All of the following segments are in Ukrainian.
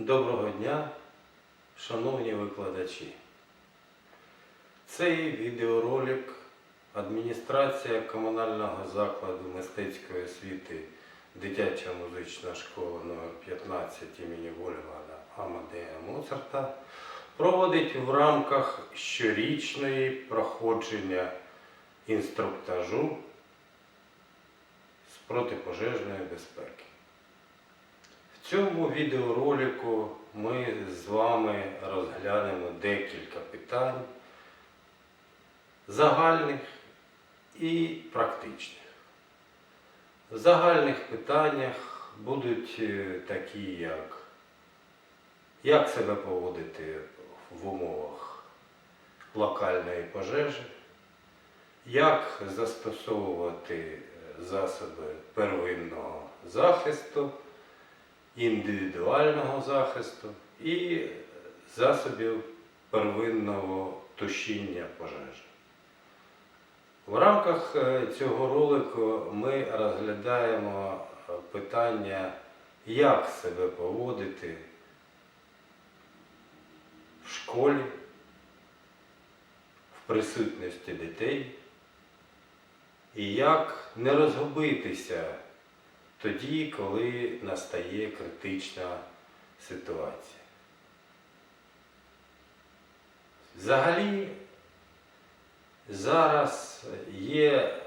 Доброго дня, шановні викладачі. Цей відеоролик адміністрація комунального закладу мистецької освіти Дитяча музична школа номер 15 імені Вольфгана Амадея Моцарта проводить в рамках щорічної проходження інструктажу з протипожежної безпеки. В цьому відеоролику ми з вами розглянемо декілька питань загальних і практичних. В загальних питаннях будуть е, такі, як як себе поводити в умовах локальної пожежі, як застосовувати е, засоби первинного захисту індивідуального захисту і засобів первинного тушіння пожежі. В рамках е, цього ролику ми розглядаємо е, питання, як себе поводити в школі, в присутності дітей і як не розгубитися тоді, коли настає критична ситуація. Взагалі, зараз є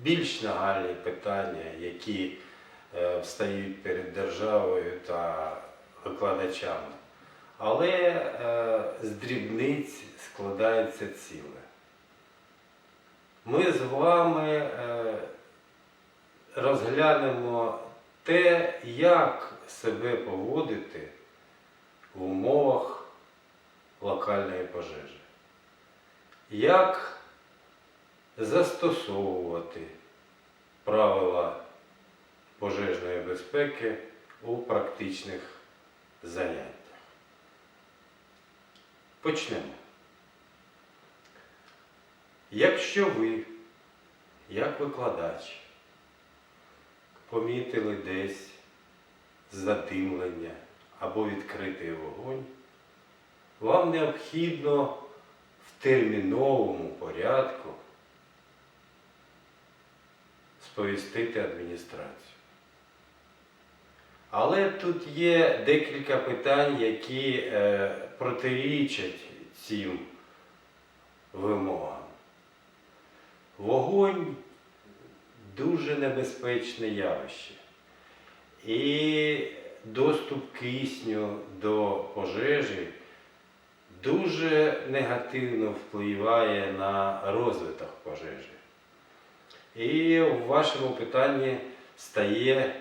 більш нагальні питання, які е, встають перед державою та викладачами, але е, з дрібниць складається ціле. Ми з вами е, розглянемо те, як себе поводити в умовах локальної пожежі. Як застосовувати правила пожежної безпеки у практичних заняттях. Почнемо. Якщо ви, як викладач, помітили десь задимлення або відкритий вогонь, вам необхідно в терміновому порядку сповістити адміністрацію. Але тут є декілька питань, які е, протирічать цим вимогам. Вогонь дуже небезпечне явище. І доступ кисню до пожежі дуже негативно впливає на розвиток пожежі. І в вашому питанні стає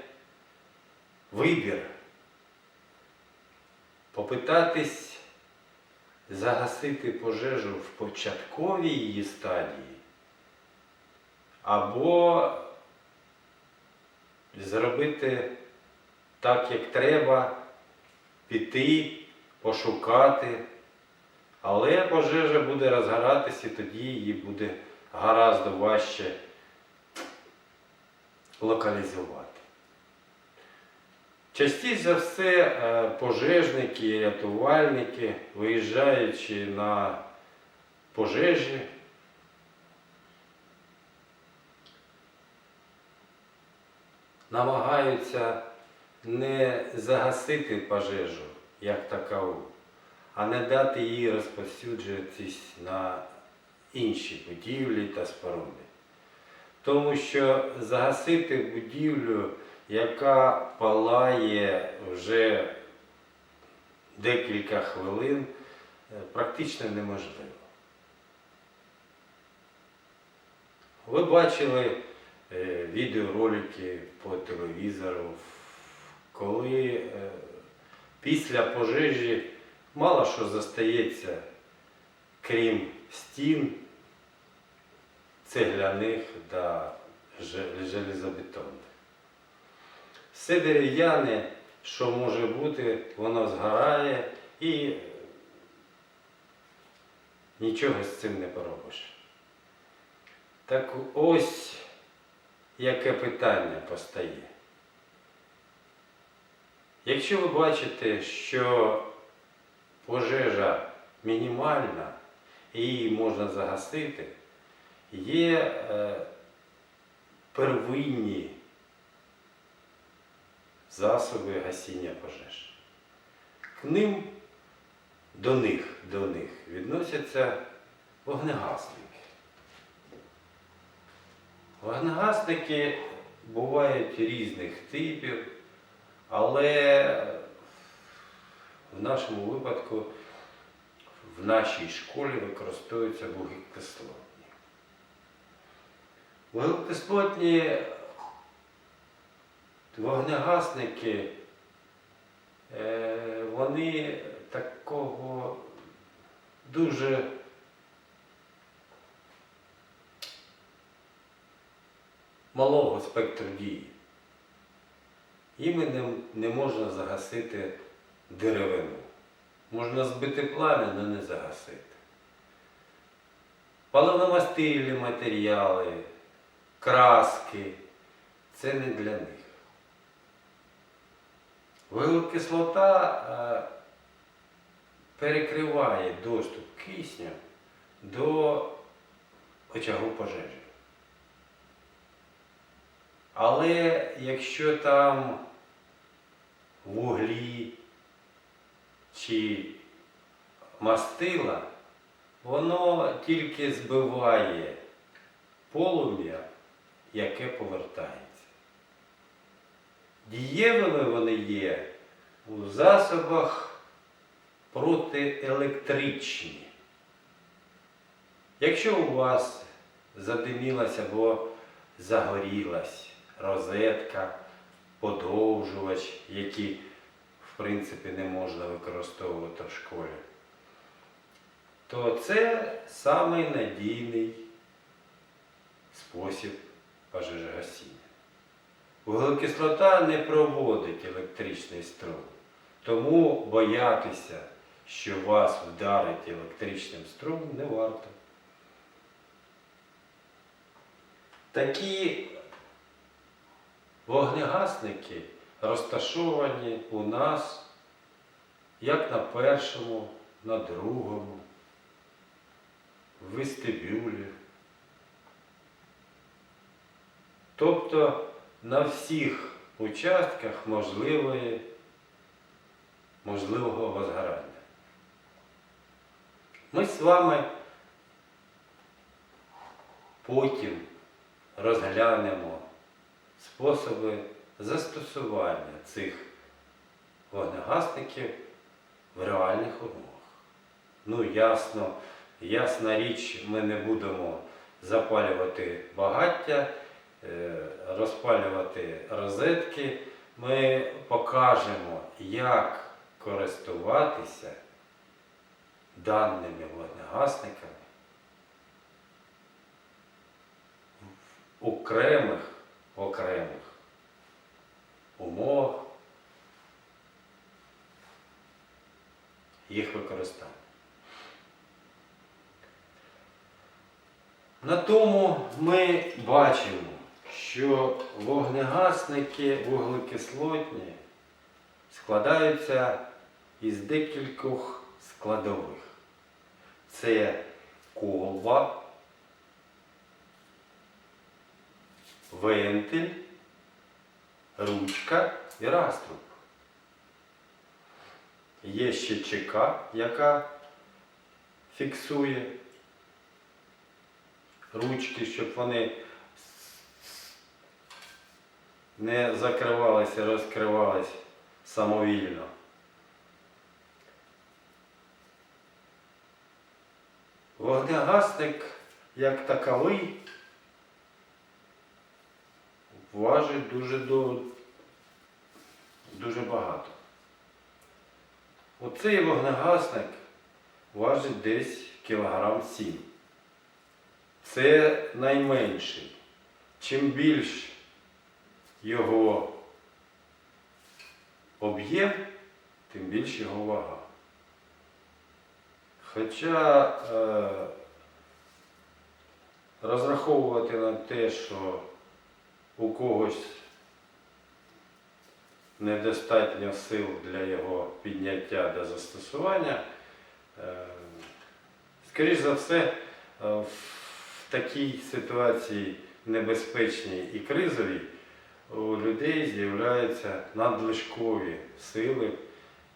вибір попитатись загасити пожежу в початковій її стадії або зробити так, як треба, піти, пошукати, але пожежа буде розгоратися, і тоді її буде гаразд важче локалізувати. Частіше за все е, пожежники рятувальники, виїжджаючи на пожежі, намагаються не загасити пожежу як такову, а не дати їй розповсюджуватись на інші будівлі та споруди. Тому що загасити будівлю, яка палає вже декілька хвилин, е, практично неможливо. Ви бачили відеоролики по телевізору, коли е, після пожежі мало що застається, крім стін, цегляних та же- железобетонних. Все дерев'яне, що може бути, воно згорає і нічого з цим не поробиш. Так ось яке питання постає. Якщо ви бачите, що пожежа мінімальна і її можна загасити, є е, первинні засоби гасіння пожеж. К ним, до них, до них відносяться вогнегасники. Вогнегасники бувають різних типів, але в нашому випадку в нашій школі використовуються вуглекислотні. Вуглекислотні вогнегасники, е, вони такого дуже малого спектру дії. Іми не, можна загасити деревину. Можна збити плам'я, але не загасити. Паливно-мастильні матеріали, краски це не для них. Вуглекислота е, перекриває доступ кисню до очагу пожежі. Але якщо там вуглі чи мастила, воно тільки збиває полум'я, яке повертається. Дієвими вони є у засобах протиелектричні. Якщо у вас задимілася або загорілась розетка, подовжувач, які в принципі не можна використовувати в школі, то це самий надійний спосіб пожежогасіння. Вуглекислота не проводить електричний струм, тому боятися, що вас вдарить електричним струмом, не варто. Такі вогнегасники розташовані у нас як на першому, на другому, в вестибюлі. Тобто на всіх участках можливої, можливого возгорання. Ми з вами потім розглянемо способи застосування цих вогнегасників в реальних умовах. Ну, ясно, ясна річ, ми не будемо запалювати багаття, е, розпалювати розетки. Ми покажемо, як користуватися даними вогнегасниками в окремих, окремих умовах їх використання. На тому ми бачимо, що вогнегасники вуглекислотні складаються із декількох складових. Це колба, вентиль, ручка і раструб. Є ще чека, яка фіксує ручки, щоб вони не закривалися, розкривалися самовільно. Вогнегасник як таковий важить дуже, до- дуже багато. Оцей вогнегасник важить десь кілограм 7. Це найменший. Чим більш його об'єм, тим більш його вага. Хоча е, розраховувати на те, що у когось недостатньо сил для його підняття до застосування, е, скоріш за все, е, в такій ситуації небезпечній і кризовій у людей з'являються надлишкові сили,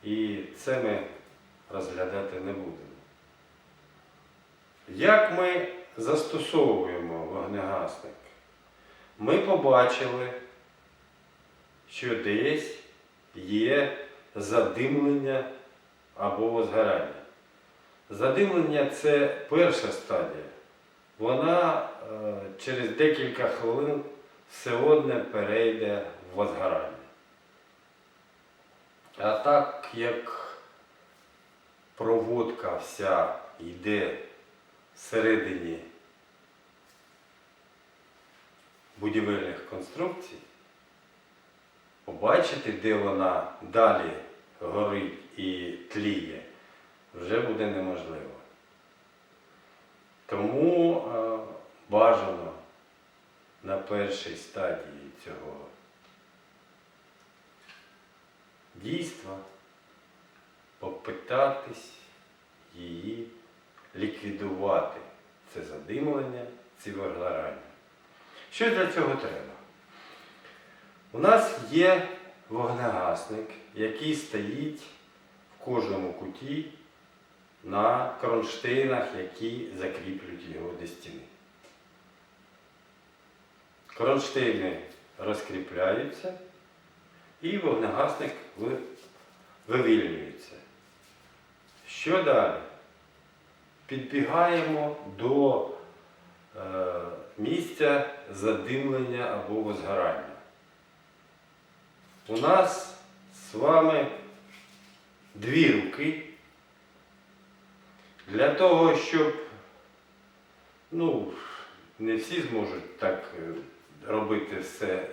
і це ми розглядати не будемо. Як ми застосовуємо вогнегасник? Ми побачили, що десь є задимлення або згорання. Задимлення це перша стадія. Вона е, через декілька хвилин все одне перейде в возгорання. А так як проводка вся йде всередині будівельних конструкцій, побачити, де вона далі горить і тліє, вже буде неможливо. Тому е, бажано на першій стадії цього дійства попитатись її ліквідувати. Це задимлення, ці вигорання. Що для цього треба? У нас є вогнегасник, який стоїть в кожному куті на кронштейнах, які закріплюють його до стіни. Кронштейни розкріпляються і вогнегасник вивільнюється. Що далі? Підбігаємо до е, місця задимлення або возгорання. У нас з вами дві руки для того, щоб ну, не всі зможуть так е, робити все,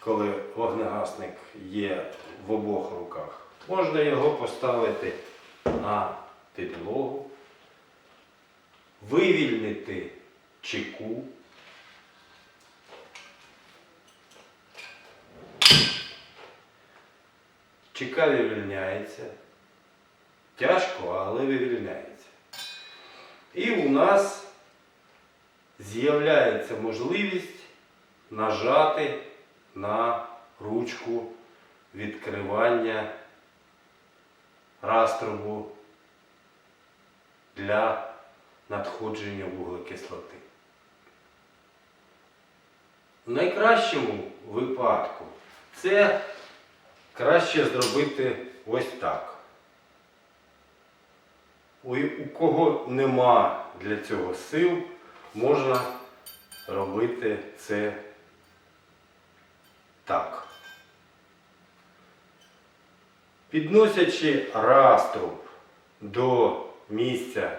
коли вогнегасник є в обох руках. Можна його поставити на підлогу, вивільнити чеку. Чека вивільняється. Тяжко, але вивільняється. І у нас з'являється можливість нажати на ручку відкривання раструбу для надходження вуглекислоти. В найкращому випадку це краще зробити ось так. У, кого нема для цього сил, можна робити це так. Підносячи раструб до місця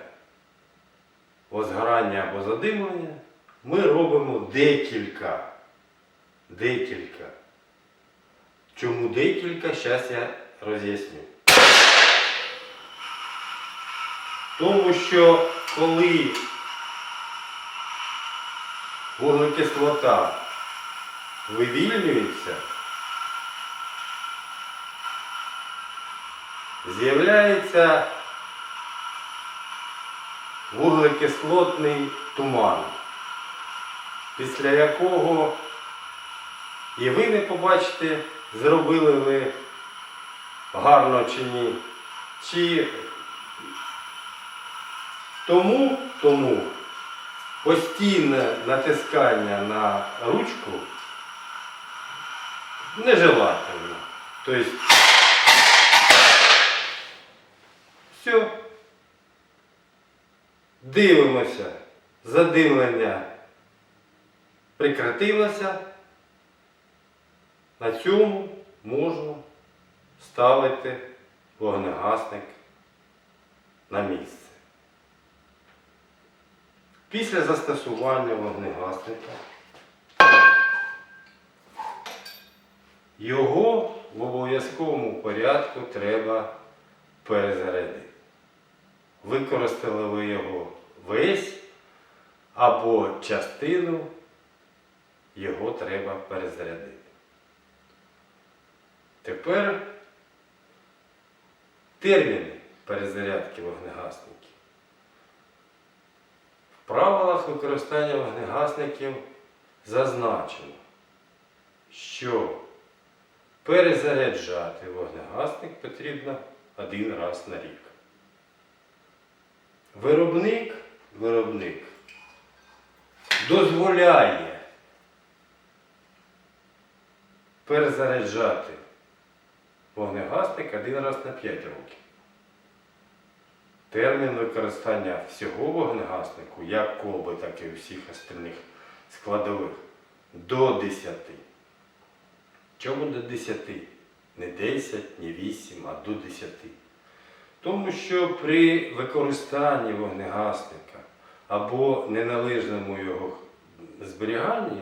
возгорання або задимлення, ми робимо декілька. Декілька. Чому декілька? Зараз я роз'ясню. Тому що коли вуглекислота вивільнюється, з'являється вуглекислотний туман, після якого і ви не побачите, зробили ви гарно чи ні. Чи тому, тому постійне натискання на ручку нежелательно. Тобто все. Дивимося, задимлення прекратилося. На цьому можна ставити вогнегасник на місце. Після застосування вогнегасника його в обов'язковому порядку треба перезарядити. Використали ви його весь або частину, його треба перезарядити. Тепер терміни перезарядки вогнегасників. В правилах використання вогнегасників зазначено, що перезаряджати вогнегасник потрібно один раз на рік. Виробник, виробник дозволяє перезаряджати вогнегасник один раз на 5 років. Термін використання всього вогнегаснику, як колби, так і всіх остальних складових, до 10. Чому до 10? Не 10, не 8, а до 10. Тому що при використанні вогнегасника або неналежному його зберіганні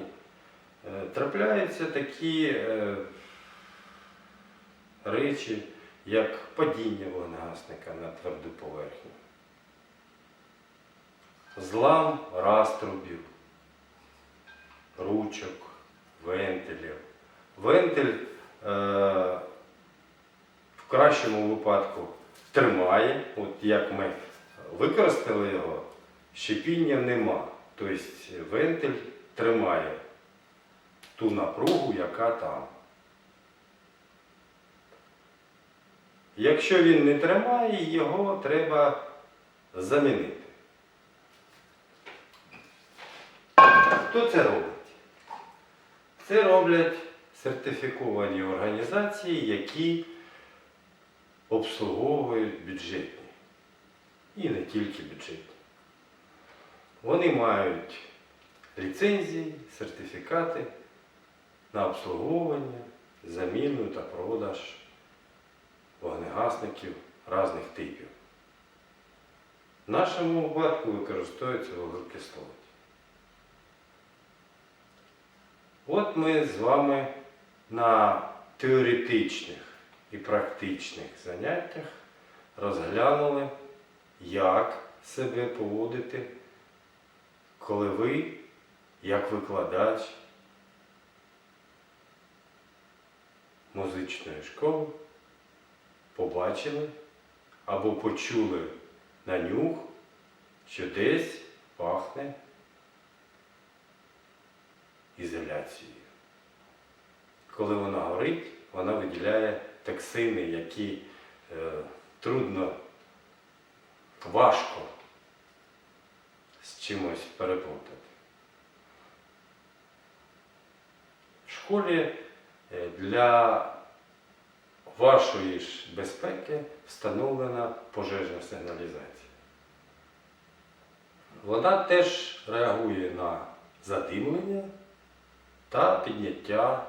е, трапляються такі е, речі, як падіння вогнегасника на тверду поверхню, злам раструбів, ручок, вентилів. Вентиль е, в кращому випадку тримає, от як ми використали його, щепіння нема. Тобто вентиль тримає ту напругу, яка там. Якщо він не тримає, його треба замінити. Хто це робить? Це роблять сертифіковані організації, які обслуговують бюджетні. І не тільки бюджетні. Вони мають ліцензії, сертифікати на обслуговування, заміну та продаж вогнегасників різних типів. В нашому випадку використовується вуглекислоті. От ми з вами на теоретичних і практичних заняттях розглянули, як себе поводити, коли ви, як викладач музичної школи, побачили або почули на нюх, що десь пахне ізоляцією. Коли вона горить, вона виділяє токсини, які е, трудно, важко з чимось переплутати. В школі е, для вашої ж безпеки встановлена пожежна сигналізація. Вона теж реагує на задимлення та підняття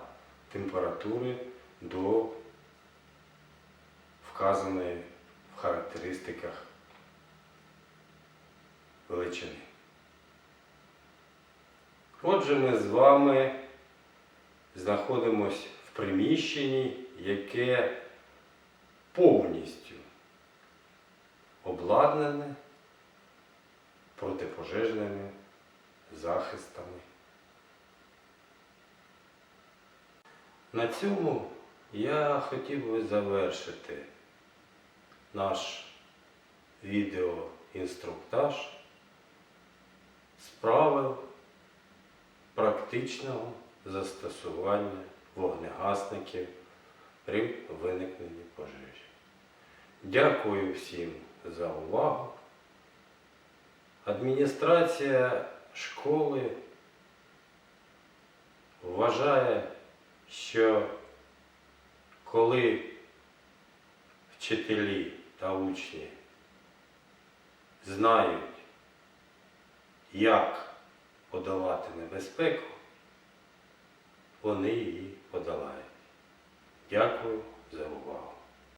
температури до вказаної в характеристиках величини. Отже, ми з вами знаходимося в приміщенні, яке повністю обладнане протипожежними захистами. На цьому я хотів би завершити наш відеоінструктаж з правил практичного застосування вогнегасників при виникненні пожежі. Дякую всім за увагу. Адміністрація школи вважає, що коли вчителі та учні знають, як подолати небезпеку, вони її подолають. Дякую за увагу.